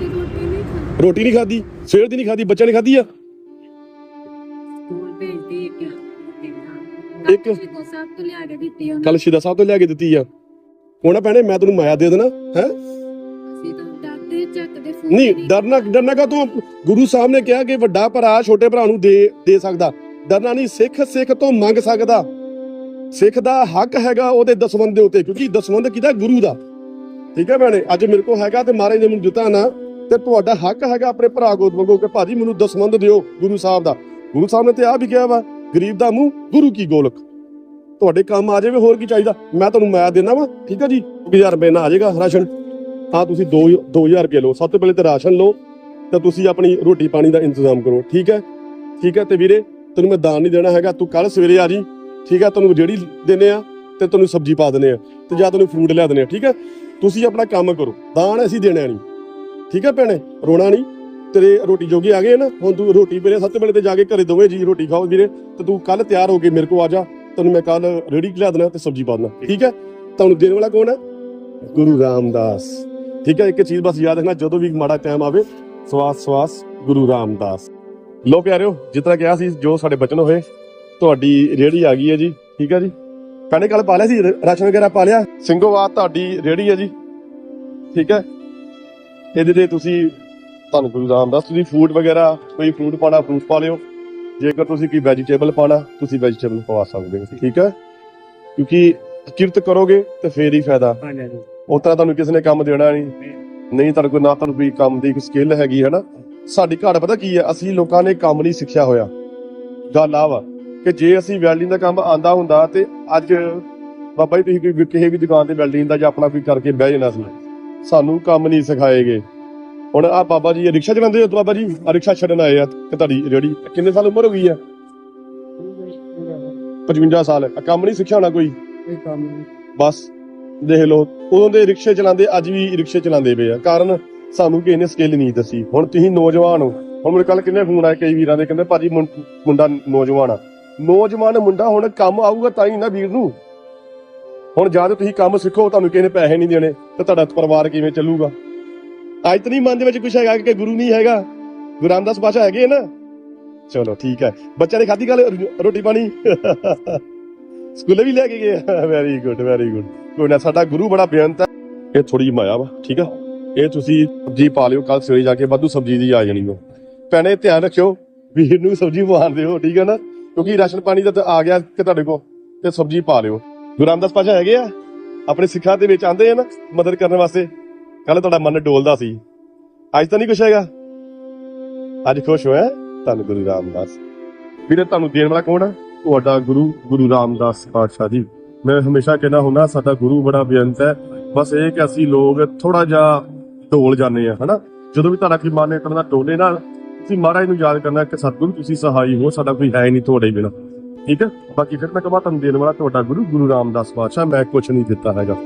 ਦੀ ਰੋਟੀ ਨਹੀਂ ਖਾਂਦੀ। ਰੋਟੀ ਨਹੀਂ ਖਾਦੀ ਸਵੇਰ ਦੀ ਨਹੀਂ ਖਾਦੀ ਬੱਚਿਆਂ ਨੇ ਖਾਦੀ ਆ? ਸਕੂਲ ਭੇਜਦੀ ਇੱਕ ਇੱਕ- ਇੱਕ ਤੋਂ ਸਭ ਤੋਂ ਲਿਆ ਕੇ ਦਿੱਤੀ ਉਹਨੇ। ਕੱਲ ਸ਼ੀਦਾ ਸਾਹਿਬ ਤੋਂ ਲਿਆ ਕੇ ਦਿੱਤੀ ਆ। ਹੁਣ ਭੈਣੇ ਮੈਂ ਤੈਨੂੰ ਮਾਇਆ ਦੇ ਦੇਣਾ ਹੈ? ਅਸੀਂ ਤਾਂ ਡਰਦੇ ਚੱਕਦੇ ਫੋਨ ਨਹੀਂ ਡਰਨਾ ਡਰਨਾ ਕਾ ਤੂੰ ਗੁਰੂ ਸਾਹਿਬ ਨੇ ਕਿਹਾ ਕਿ ਵੱਡਾ ਭਰਾ ਛੋਟੇ ਭਰਾ ਨੂੰ ਦੇ ਦੇ ਸਕਦਾ। ਡਰਨਾ ਨਹੀਂ ਸਿੱਖ ਸਿੱਖ ਤੋਂ ਮੰਗ ਸਕਦਾ। ਸਿੱਖ ਦਾ ਹੱਕ ਹੈਗਾ ਉਹਦੇ ਦਸਵੰਦ ਦੇ ਉੱਤੇ ਕਿਉਂਕਿ ਦਸਵੰਦ ਕਿਹਦਾ? ਗੁਰੂ ਦਾ। ਠੀਕ ਹੈ ਭੈਣੇ ਅੱਜ ਮੇਰੇ ਕੋਲ ਹੈਗਾ ਤੇ ਮਹਾਰਾਜ ਨੇ ਮੈਨੂੰ ਦਿੱਤਾ ਨਾ। ਤੇ ਤੁਹਾਡਾ ਹੱਕ ਹੈਗਾ ਆਪਣੇ ਭਰਾ ਕੋਲ ਮੰਗੋ ਕਿ ਭਾਜੀ ਮੈਨੂੰ ਦਸਵੰਦ ਦਿਓ ਗੁਰੂ ਸਾਹਿਬ ਦਾ। ਗੁਰੂ ਸਾਹਿਬ ਨੇ ਤੇ ਆ ਵੀ ਕਿਹਾ ਵਾ, ਗਰੀਬ ਦਾ ਮੂੰਹ, ਗੁਰੂ ਕੀ ਗੋਲਕ। ਤੁਹਾਡੇ ਕੰਮ ਆ ਜਾਵੇ ਹੋਰ ਕੀ ਚਾਹੀਦਾ? ਮੈਂ ਤੁਹਾਨੂੰ ਮੈਂ ਦੇਣਾ ਵਾ, ਠੀਕ ਹੈ ਜੀ? 1000 ਰੁਪਏ ਨਾਲ ਆ ਜਾਏਗਾ ਰਾਸ਼ਨ। ਹਾਂ ਤੁਸੀਂ 2 2000 ਰੁਪਏ ਲਓ। ਸਭ ਤੋਂ ਪਹਿਲੇ ਤੇ ਰਾਸ਼ਨ ਲਓ, ਤਾਂ ਤੁਸੀਂ ਆਪਣੀ ਰੋਟੀ ਪਾਣੀ ਦਾ ਇੰਤਜ਼ਾਮ ਕਰੋ, ਠੀਕ ਹੈ? ਠੀਕ ਹੈ ਤੇ ਵੀਰੇ, ਤੈਨੂੰ ਮੈਂ ਦਾਨ ਨਹੀਂ ਦੇਣਾ ਹੈਗਾ, ਤੂੰ ਕੱਲ ਸਵੇਰੇ ਆ ਜੀ, ਠੀਕ ਹੈ? ਤੈਨੂੰ ਜਿਹੜੀ ਦਿੰਨੇ ਆ, ਤੇ ਤੁਹਾਨੂੰ ਸਬਜ਼ੀ ਪਾ ਦਿੰਨੇ ਆ, ਤੇ ਜਾਂ ਤੈਨੂੰ ਫਰੂਟ ਲਿਆ ਦਿੰਨੇ ਆ, ਠੀਕ ਹੈ? ਤੁਸੀਂ ਆਪਣਾ ਕੰਮ ਕਰੋ, ਦਾਨ ਅਸੀਂ ਦੇਣਾ ਨਹੀਂ। ਠੀਕ ਹੈ ਭੈਣੇ, ਰੋਣਾ ਨਹੀਂ ਤੇਰੇ ਰੋਟੀ ਜੋਗੀ ਆ ਗਏ ਨਾ, ਹੁਣ ਤੂੰ ਰੋਟੀ ਮੇਰੇ ਸਭ ਤੋਂ ਪਹਿਲੇ ਤੇ ਜਾ ਕੇ ਘਰੇ ਦੋਵੇਂ ਜੀ ਰੋਟੀ ਖਾਓ ਵੀਰੇ, ਤੇ ਤੂੰ ਕੱਲ ਤਿਆਰ ਹੋ ਕੇ ਮੇਰੇ ਕੋਲ ਆ ਜਾ, ਤੈਨੂੰ ਮੈਂ ਕੱਲ ਰੇੜੀ ਖਿਲਾ ਦੇਣਾ ਤੇ ਸਬਜ਼ੀ ਪਾ ਦੇਣਾ ਠੀਕ ਹੈ ਤੁਹਾਨੂੰ ਦੇਣ ਵਾਲਾ ਕੌਣ ਹੈ ਗੁਰੂ ਰਾਮਦਾਸ। ਠੀਕ ਹੈ ਇੱਕ ਚੀਜ਼ ਬਸ ਯਾਦ ਰੱਖਣਾ, ਜਦੋਂ ਵੀ ਮਾੜਾ ਟਾਈਮ ਆਵੇ, ਸਵਾਸ ਸਵਾਸ, ਗੁਰੂ ਰਾਮਦਾਸ। ਲੋ ਪਿਆਰਿਓ, ਜਿਸ ਤਰ੍ਹਾਂ ਕਿਹਾ ਸੀ, ਜੋ ਸਾਡੇ ਬਚਨ ਹੋਏ, ਤੁਹਾਡੀ ਰੇੜੀ ਆ ਗਈ ਹੈ ਜੀ, ਠੀਕ ਹੈ ਜੀ? ਪਹਿਲੇ ਕੱਲ ਪਾ ਲਿਆ ਸੀ ਰਾਸ਼ਨ ਵਗੈਰਾ ਪਾ ਲਿਆ? ਸਿੰਘੋਵਾਦ ਤੁਹਾਡੀ ਰੇੜੀ ਹੈ ਜੀ, ਠੀਕ ਹੈ ਇਹਦੇ ਤੇ ਤੁਸੀਂ ਤੁਹਾਨੂੰ ਗੁਰੂ ਰਾਮਦਾਸ ਤੁਸੀਂ ਫੂਡ ਵਗੈਰਾ ਕੋਈ ਫਰੂਟ ਪਾਣਾ ਫਰੂਟ ਪਾ ਲਿਓ। ਜੇਕਰ ਤੁਸੀਂ ਕੋਈ ਵੈਜੀਟੇਬਲ ਪਾਣਾ ਤੁਸੀਂ ਵੈਜੀਟੇਬਲ ਪਵਾ ਸਕਦੇ ਹੋ ਠੀਕ ਹੈ? ਕਿਉਂਕਿ ਕਿਰਤ ਕਰੋਗੇ ਤੇ ਫੇਰ ਹੀ ਫਾਇਦਾ। ਉਸ ਤਰ੍ਹਾਂ ਤੁਹਾਨੂੰ ਕਿਸੇ ਨੇ ਕੰਮ ਦੇਣਾ ਨਹੀਂ। ਨਹੀਂ ਤੁਹਾਡੇ ਕੋਲ ਨਾ ਤੁਹਾਨੂੰ ਕੋਈ ਕੰਮ ਦੀ ਕੋਈ ਸਕਿੱਲ ਹੈਗੀ ਹੈ ਨਾ ਸਾਡੀ ਘਾਟ ਪਤਾ ਕੀ ਹੈ? ਅਸੀਂ ਲੋਕਾਂ ਨੇ ਕੰਮ ਨਹੀਂ ਸਿੱਖਿਆ ਹੋਇਆ। ਗੱਲ ਆ ਵਾ ਕਿ ਜੇ ਅਸੀਂ ਵੈਲਡਿੰਗ ਦਾ ਕੰਮ ਆਂਦਾ ਹੁੰਦਾ ਤੇ ਅੱਜ ਬਾਬਾ ਜੀ ਤੁਸੀਂ ਕੋਈ ਕਿਸੇ ਵੀ ਦੁਕਾਨ ਤੇ ਵੈਲਡਿੰਗ ਦਾ ਜਾਂ ਆਪਣਾ ਕੋਈ ਕਰਕੇ ਬਹਿ ਜਾਣਾ ਸੀ। ਸਾਨੂੰ ਕੰਮ ਨਹੀਂ ਸਿਖਾਏਗੇ। ਹੁਣ ਆ ਬਾਬਾ ਜੀ ਰਿਕਸ਼ਾ ਚਲਾਉਂਦੇ ਹੋ ਬਾਬਾ ਜੀ ਆ ਰਿਕਸ਼ਾ ਛੱਡਣ ਆਏ ਆ ਤੇ ਤੁਹਾਡੀ ਰੇੜੀ ਕਿੰਨੇ ਸਾਲ ਉਮਰ ਹੋ ਗਈ ਆ? 55 ਸਾਲ। ਆ ਕੰਮ ਨਹੀਂ ਸਿੱਖਿਆ ਹੋਣਾ ਕੋਈ? ਬਸ ਦੇਖ ਲਓ ਉਦੋਂ ਦੇ ਰਿਕਸ਼ੇ ਚਲਾਉਂਦੇ ਅੱਜ ਵੀ ਰਿਕਸ਼ੇ ਚਲਾਉਂਦੇ ਪਏ ਆ। ਕਾਰਨ ਸਾਨੂੰ ਕਿਸੇ ਨੇ ਸਕਿੱਲ ਨਹੀਂ ਦੱਸੀ। ਹੁਣ ਤੁਸੀਂ ਨੌਜਵਾਨ ਹੋ। ਹੁਣ ਮੇਰੇ ਕੱਲ ਕਿੰਨੇ ਫੋਨ ਆਏ ਕਈ ਵੀਰਾਂ ਦੇ ਕਹਿੰਦੇ ਭਾਜੀ ਮੁੰਡਾ ਨੌਜਵਾਨ ਆ। ਨੌਜਵਾਨ ਮੁੰਡਾ ਹੁਣ ਕੰਮ ਆਊਗਾ ਤਾਂ ਹੀ ਨਾ ਵੀਰ ਨੂੰ। ਹੁਣ ਜਦ ਤੁਸੀਂ ਕੰਮ ਸਿੱਖੋ, ਤੁਹਾਨੂੰ ਕਿਸੇ ਨੇ ਪੈਸੇ ਨਹੀਂ ਦੇਣੇ, ਤੇ ਤੁਹਾਡਾ ਪਰਿਵਾਰ ਕਿਵੇਂ ਚੱਲੂਗਾ? ਅੱਜ ਤਾਂ ਨਹੀਂ ਮਨ ਦੇ ਵਿੱਚ ਕੁਝ ਹੈਗਾ ਕਿ ਗੁਰੂ ਨਹੀਂ ਹੈਗਾ। ਗੁਰੂ ਰਾਮਦਾਸ ਪਾਸ਼ਾ ਹੈਗੇ ਨਾ। ਚਲੋ ਠੀਕ ਹੈ। ਬੱਚਿਆਂ ਨੇ ਖਾਧੀ ਗੱਲ ਰੋਟੀ ਪਾਣੀ? ਸਕੂਲੇ ਵੀ ਲੈ ਕੇ ਗਏ। ਵੈਰੀ ਗੁੱਡ ਵੈਰੀ ਗੁੱਡ ਕੋਈ ਨਾ, ਸਾਡਾ ਗੁਰੂ ਬੜਾ ਬੇਅੰਤ ਹੈ। ਇਹ ਥੋੜੀ ਮਾਇਆ ਵਾ, ਠੀਕ ਆ? ਇਹ ਤੁਸੀਂ ਸਬਜ਼ੀ ਪਾ ਲਿਓ ਕੱਲ ਸਵੇਰੇ ਜਾ ਕੇ ਵਾਧੂ ਸਬਜ਼ੀ ਦੀ ਆ ਜਾਣੀ ਉਹ ਭੈਣੇ, ਧਿਆਨ ਰੱਖਿਓ, ਵੀਰ ਨੂੰ ਸਬਜ਼ੀ ਪਵਾਉਣ ਦਿਓ ਠੀਕ ਹੈ ਨਾ? ਕਿਉਂਕਿ ਰਾਸ਼ਨ ਪਾਣੀ ਦਾ ਆ ਗਿਆ ਕਿ ਤੁਹਾਡੇ ਕੋਲ, ਤੇ ਸਬਜ਼ੀ ਪਾ ਲਿਓ। ਗੁਰੂ ਰਾਮਦਾਸ ਪਾਸ਼ਾ ਹੈਗੇ ਆ, ਆਪਣੇ ਸਿੱਖਾਂ ਦੇ ਵਿੱਚ ਆਂਦੇ ਆ ਨਾ, ਮਦਦ ਕਰਨ ਵਾਸਤੇ। ਕੱਲ ਤੁਹਾਡਾ ਮਨ ਡੋਲਦਾ ਸੀ। ਅੱਜ ਤਾਂ ਨਹੀਂ ਕੁਛ ਹੈਗਾ। ਅੱਜ ਖੁਸ਼ ਹੋਇਆ। ਧੰਨ ਗੁਰੂ ਰਾਮਦਾਸ। ਵੀਰੇ, ਤੁਹਾਨੂੰ ਦੇਣ ਵਾਲਾ ਕੌਣ ਆ? ਤੁਹਾਡਾ ਗੁਰੂ ਗੁਰੂ ਰਾਮਦਾਸ ਪਾਤਸ਼ਾਹ ਜੀ। ਮੈਂ ਹਮੇਸ਼ਾ ਕਹਿੰਦਾ ਹੁੰਦਾ, ਸਾਡਾ ਗੁਰੂ ਬੜਾ ਬੇਅੰਤ ਹੈ। ਬਸ ਇਹ ਕਿ ਅਸੀਂ ਲੋਕ ਥੋੜਾ ਜਿਹਾ ਢੋਲ ਜਾਂਦੇ ਆ ਹਨਾ? ਜਦੋਂ ਵੀ ਤੁਹਾਡਾ ਕੋਈ ਮਨ ਇਤਨਾ ਦਾ ਡੋਲੇ ਤੁਸੀਂ ਮਹਾਰਾਜ ਨੂੰ ਯਾਦ ਕਰਨਾ ਕਿ ਸਤਿਗੁਰੂ, ਤੁਸੀਂ ਸਹਾਈ ਹੋ, ਸਾਡਾ ਕੋਈ ਹੈ ਹੀ ਨਹੀਂ ਤੁਹਾਡੇ ਬਿਨਾ। ਠੀਕ ਹੈ ਬਾਕੀ ਫਿਰ ਮੈਂ ਕਹਾਂ ਤੁਹਾਨੂੰ ਦੇਣ ਵਾਲਾ ਤੁਹਾਡਾ ਗੁਰੂ ਗੁਰੂ ਰਾਮਦਾਸ ਪਾਤਸ਼ਾਹ, ਮੈਂ ਕੁਝ ਨਹੀਂ ਦਿੱਤਾ ਹੈਗਾ।